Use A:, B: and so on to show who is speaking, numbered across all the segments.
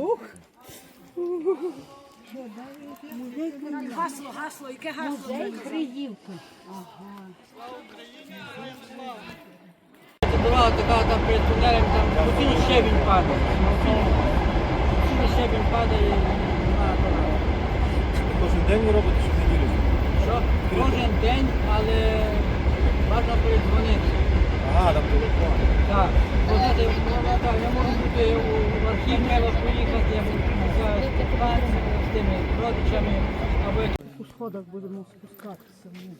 A: Ух.
B: Гасло, гасло, яке гасло?
A: Приївка.
C: Дорога така там перед тунелем, там постійно щебінь падає. Постійно щебінь падає.
D: Кожен день ви робите, щоб не вірити.
C: Що? Кожен день, але можна передзвонити.
D: Ага, там телефон.
C: Так. Бо знаєте, ну, я можу бути у- в архів, треба поїхати, я можу з з тими родичами, або як
A: У сходах будемо спускатися. вниз.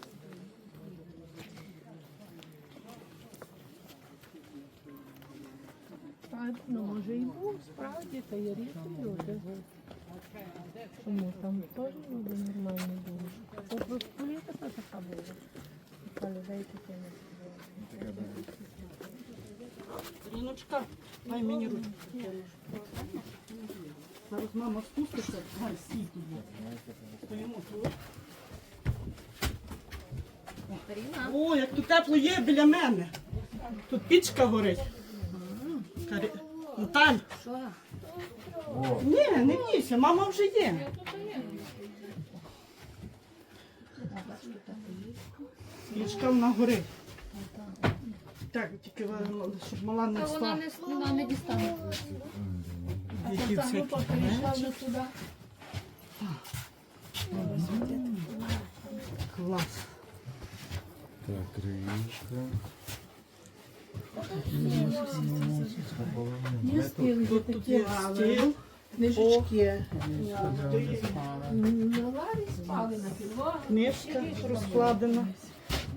A: А, ну, може і був, справді, та є різні люди. Чому там теж люди нормальні були? Це просто політика така була. Така людей таке не було.
B: Ріночка, дай мені руку. Зараз мама спуститься, гай, стій тут. Стоїмо тут. О, як тут тепло є біля мене. Тут пічка горить. Карі- Наталь. Ні, не бійся, мама вже є. Пічка вона горить. Так, тільки щоб мала не встала.
E: Вона не дістане.
B: Які всякі
E: Прийшла вже туди.
B: клас.
D: Так, річка.
A: Є стіл, є
B: Тут
A: такі
B: є стіл.
A: книжечки.
E: На лаві спали на підлогу.
B: Книжка розкладена.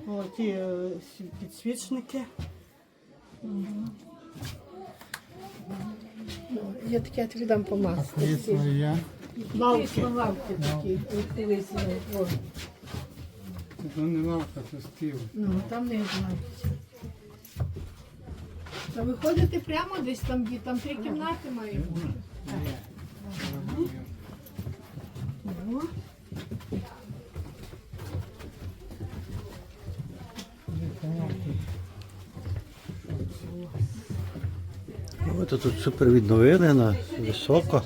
B: О, ті е, сі- підсвічники.
A: Я таке я тобі дам помазати.
D: є.
B: Лавки.
A: Лавки такі, дивись, о.
D: Це не лавка, це стіл.
A: Ну, там не знаю. Та виходите прямо десь там, де там три кімнати має бути. Ну,
F: Ось тут супер відновили на високо.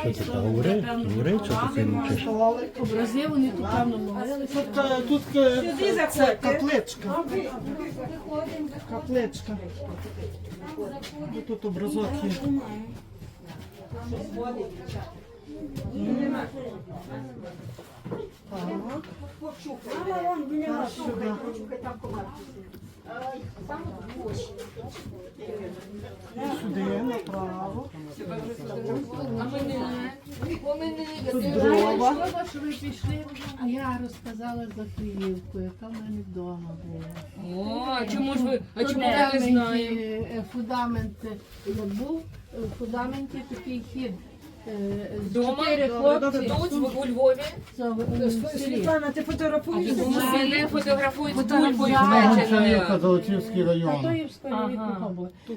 F: Що ти там говори? Говори, що ти цим мовчиш?
A: Образи вони тут певно молилися.
B: Тут, е, тут е, це капличка. Капличка. Тут образок є. Так, сюди. Направо. Дрова.
A: А я розказала за Київку, яка в мене вдома була.
E: О, чому ж ви? А чому я не знаю?
A: Фундаменті, е, Фундамент е, був, е, в фундаменті такий хід. Е,
E: Дома? Тут, в- у Львові.
A: Е, в.
B: Світлана, ти фотографуєш?
E: Вони фотографують з бульбою
A: Фотографували.
D: Золотівський район.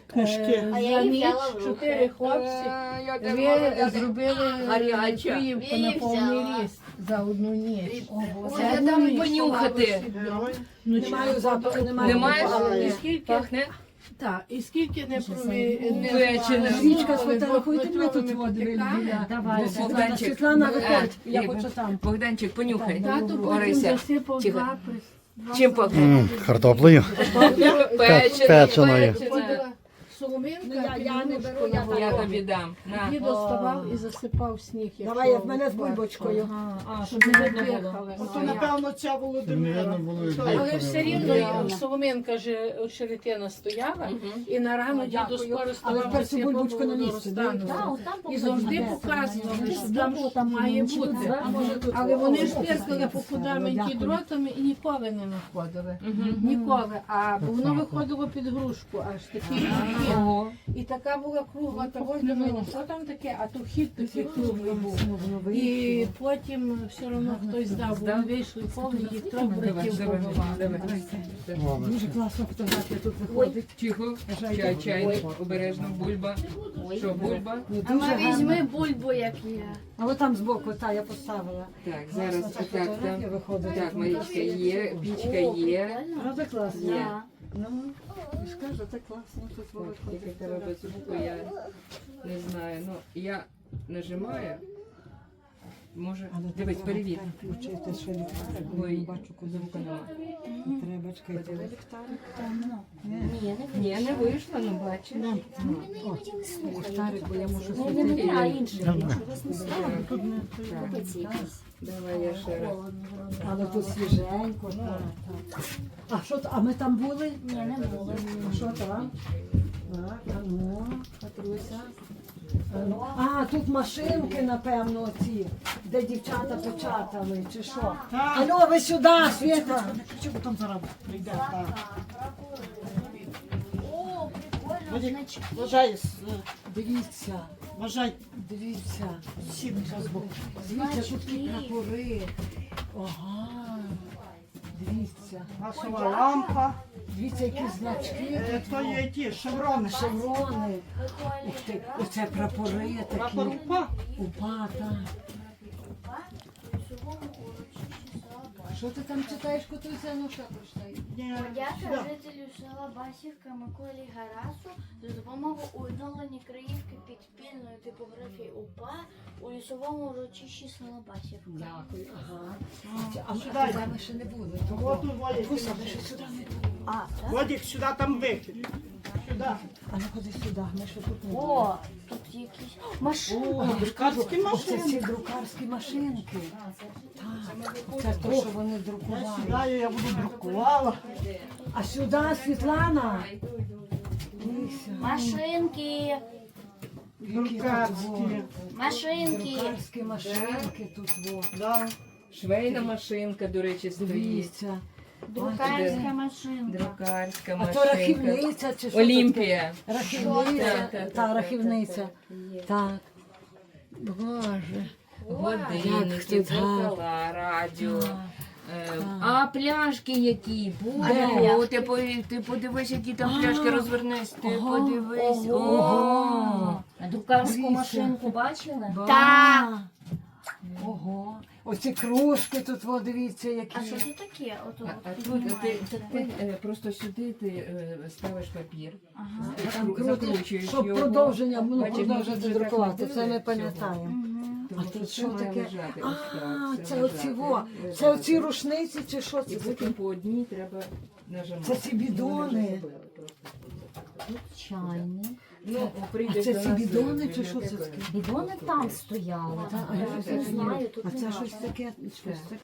B: Книжки.
A: За ніч чотири хлопці ви зробили. Київку на повний ріст за одну ніч.
E: Це там понюхати.
A: Ну,
B: Немає запаху,
E: Не маєш?
A: І скільки,
E: Пахне?
A: Так, і скільки не прові... Річка
E: Печене.
B: хоч ми тут води біля.
E: Давай, Богданчик.
B: Світлана, виходь, я хочу там.
E: Богданчик, понюхай.
A: Тато потім
E: Орися.
A: засипав
E: Тихо.
A: два прис... два
E: Чим пахне?
F: Картоплею.
E: Печене.
F: печеною.
A: Соломинка,
B: я не беру, я
A: на
E: Я тобі дам. На.
A: Дід доставав і засипав сніг. якщо
B: Давай, як мене з
A: вперше.
B: бульбочкою.
E: А,
A: Щоб не дихали.
B: Ото, напевно, ця Володимира.
A: Але все рівно Соломинка же шеретина стояла, і на рану діду скоро
B: Але
A: ставав
B: першу бульбочку на місці.
A: І завжди показували, що там має бути. Але вони ж піркали по фундаменті дротами і ніколи не знаходили. Ніколи. А бо воно виходило під грушку, аж такий
E: Ого.
A: І така була кругла, того й думала, що там таке, а то хід такий круглий був. І потім все одно хтось здав, бо вони вийшли повні, їх трьох братів побивали.
C: Дуже класна фотографія тут виходить.
E: Тихо, чай, чайник, обережно, бульба. Що, бульба?
C: Ну,
G: А ми візьми бульбу, як є.
C: А от там збоку, та, я поставила.
E: Так, зараз
C: Класна
E: так, так.
C: виходить.
E: Так, Марічка є, пічка є.
C: Правда класно? Ну, я ж кажу, це класно тут
E: Так,
C: виходить.
E: Яка треба без звуку, я не знаю. Ну, я нажимаю. Може, дивись, перевір.
C: Включити ще ліхтарик, бо
E: Ой,
C: я бачу, куди
E: звука нема.
C: треба чекати. ліхтарик?
E: Ні, не вийшло, ну бачиш.
C: О, ліхтарик, бо я можу
G: Не
C: світити.
G: мене, а інший.
E: Так, Давай я ще раз.
C: Але тут свіженько. Так, так. А що, т- а ми там були?
G: Ні, не було.
C: А що там? Так, а ну, Катруся. А, ну, А, тут машинки, напевно, ці, де дівчата печатали, чи що? Алло, ви сюди, Світа!
B: Чого там зараз прийде?
G: О, прикольно, значки.
B: Вважай,
C: Дивіться,
B: вважай
C: дивіться.
B: сім з боку.
C: Дивіться, тут такі прапори. Ага. Дивіться.
B: Газова лампа.
C: Дивіться, які значки.
B: Е, То є ті шеврони.
C: Шеврони. Ух ти, оце прапори
B: Прапор
C: такі.
B: УПА.
C: Упа, так. Що ти там читаєш, Котуся? Ну що прочитай?
B: Ні,
G: Подяка жителю села Басівка Миколі Гарасу за допомогу у відновленні Криївки підпільної типографії УПА у лісовому урочищі села Басівка.
C: Дякую, ага. А ми
B: Сюди.
C: ми ще не були.
B: От
C: Того.
B: тут Вадик.
C: Куся, ми ще сюди не були.
G: А, так?
B: Сюди там вихід. Сюди.
C: А ну ходи сюди, ми ще тут не були.
G: О, тут якісь машини.
B: О, друкарські
C: Оце
B: машини.
C: ці друкарські машинки. Це те, що вони друкували.
B: Сюди я буду друкувала.
C: А сюди, Світлана. Дивися.
G: Машинки.
C: Які тут
B: Друкарські.
G: Машинки.
C: Друкарські машинки тут во.
B: Да.
E: Швейна машинка, до речі, стоїть.
C: Дивіться.
G: Друкарська машинка.
E: Друкарська
C: А то
E: машинка.
C: рахівниця чи що?
E: Олімпія.
C: таке? Рахівниця. Та,
E: так,
C: рахівниця. Так. Боже.
E: Годинники, дзеркала, радіо. Е, А пляшки які?
C: Де?
E: Боже, о, ти, пов- ти подивись, які там пляшки розвернись. Ти
C: Ага.
E: подивись.
C: Ого.
E: Ого.
G: Друкарську
C: Дивіться.
G: машинку бачили?
C: Так. Ого. Оці кружки тут, во, дивіться, які.
G: А що це таке? Ото
E: А, а тут ти, ти, ти е, просто сюди ти е, ставиш папір,
G: Ага.
C: Там круто,
E: закручуєш
C: щоб
E: його.
C: продовження, ну,
E: Бачиш,
C: продовжити
E: вже
C: друкувати, це ми пам'ятаємо. А тут
E: це
C: що таке?
E: лежати, ось
C: А,
E: це
C: це оці
E: лежати,
C: во, це
E: лежати.
C: оці рушниці чи що
E: І
C: це таке?
E: потім по одній треба нажимати.
C: Це ці бідони.
G: Чайник.
E: Ну,
C: А це ці бідони
E: е,
C: чи що це таке?
G: Бідони там стояли.
C: А
G: Я не знаю, тут
C: А це
G: нема.
C: щось таке, щось таке.